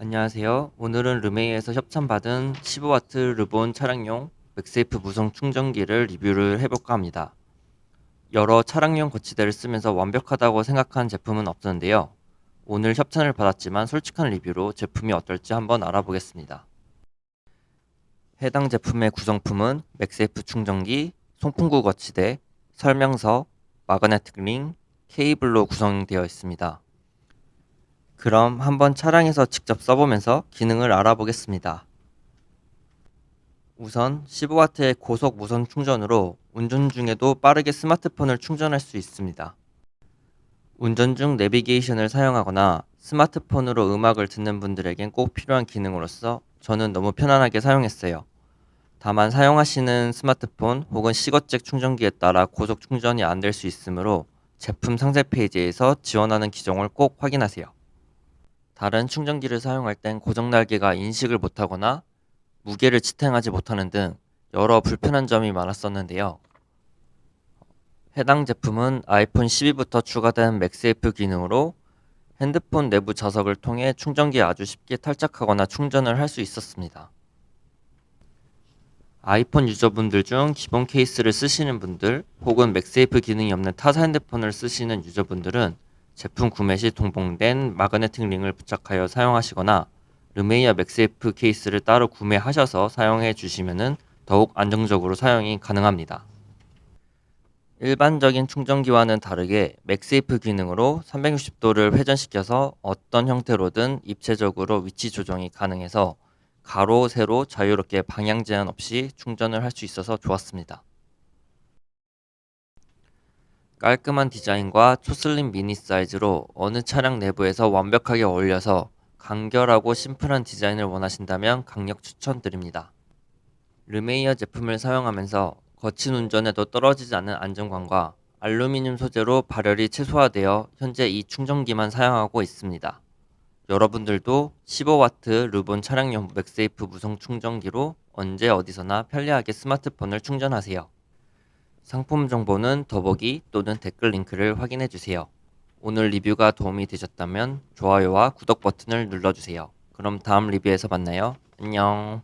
안녕하세요. 오늘은 르메이에서 협찬받은 15W 르본 차량용 맥세이프 무선 충전기를 리뷰를 해볼까 합니다. 여러 차량용 거치대를 쓰면서 완벽하다고 생각한 제품은 없었는데요. 오늘 협찬을 받았지만 솔직한 리뷰로 제품이 어떨지 한번 알아보겠습니다. 해당 제품의 구성품은 맥세이프 충전기, 송풍구 거치대, 설명서, 마그네틱 링, 케이블로 구성되어 있습니다. 그럼 한번 차량에서 직접 써보면서 기능을 알아보겠습니다. 우선 15W의 고속 무선 충전으로 운전 중에도 빠르게 스마트폰을 충전할 수 있습니다. 운전 중 내비게이션을 사용하거나 스마트폰으로 음악을 듣는 분들에겐 꼭 필요한 기능으로서 저는 너무 편안하게 사용했어요. 다만 사용하시는 스마트폰 혹은 시거잭 충전기에 따라 고속 충전이 안 될 수 있으므로 제품 상세 페이지에서 지원하는 기종을 꼭 확인하세요. 다른 충전기를 사용할 땐 고정 날개가 인식을 못하거나 무게를 지탱하지 못하는 등 여러 불편한 점이 많았었는데요. 해당 제품은 아이폰 12부터 추가된 맥세이프 기능으로 핸드폰 내부 자석을 통해 충전기에 아주 쉽게 탈착하거나 충전을 할 수 있었습니다. 아이폰 유저분들 중 기본 케이스를 쓰시는 분들 혹은 맥세이프 기능이 없는 타사 핸드폰을 쓰시는 유저분들은 제품 구매 시 동봉된 마그네틱 링을 부착하여 사용하시거나 르메이어 맥세이프 케이스를 따로 구매하셔서 사용해 주시면 더욱 안정적으로 사용이 가능합니다. 일반적인 충전기와는 다르게 맥세이프 기능으로 360도를 회전시켜서 어떤 형태로든 입체적으로 위치 조정이 가능해서 가로, 세로 자유롭게 방향 제한 없이 충전을 할 수 있어서 좋았습니다. 깔끔한 디자인과 초슬림 미니 사이즈로 어느 차량 내부에서 완벽하게 어울려서 간결하고 심플한 디자인을 원하신다면 강력 추천드립니다. 르메이어 제품을 사용하면서 거친 운전에도 떨어지지 않는 안정감과 알루미늄 소재로 발열이 최소화되어 현재 이 충전기만 사용하고 있습니다. 여러분들도 15W 르본 차량용 맥세이프 무선 충전기로 언제 어디서나 편리하게 스마트폰을 충전하세요. 상품 정보는 더보기 또는 댓글 링크를 확인해 주세요. 오늘 리뷰가 도움이 되셨다면 좋아요와 구독 버튼을 눌러주세요. 그럼 다음 리뷰에서 만나요. 안녕.